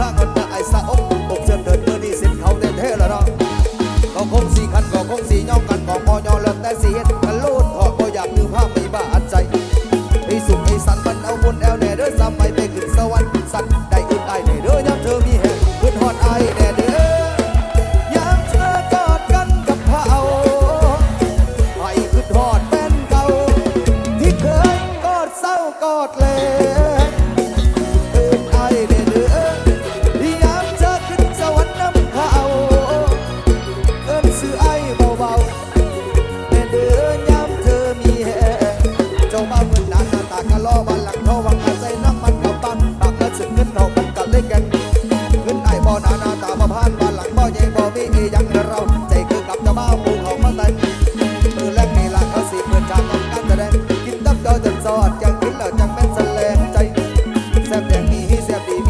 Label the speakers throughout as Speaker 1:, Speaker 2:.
Speaker 1: ข้างกันตะไอ้สะอกตกเชิญเดินเมื่อนี้สิเขาเต็นเท่ละเนาะก็คงสี่คันก็คงสี่ย่องกันก็พอยอเลิศแต่สีเอ็นกันลู ได้ก่นเงินไอบ่อนานาตาบ่พานบ้านหลังบ่ใหญ่บ่มีอียังเรา ใจคือกับเจ้บ้าหมูหของมาแต่งมือแรกนี่ลังเขาสิเปิดฉางของการแสดงกินตับดองาจนซอดยังกินเหล่าจังแม่นแสลงใจแซ่บแดงมีให้แซ่บดี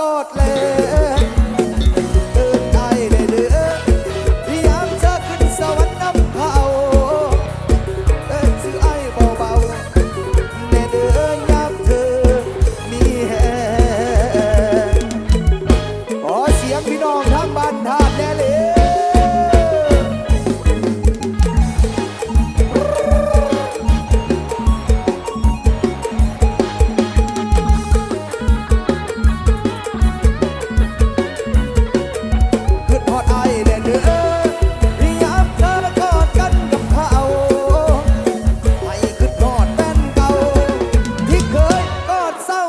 Speaker 1: กอดแล้ว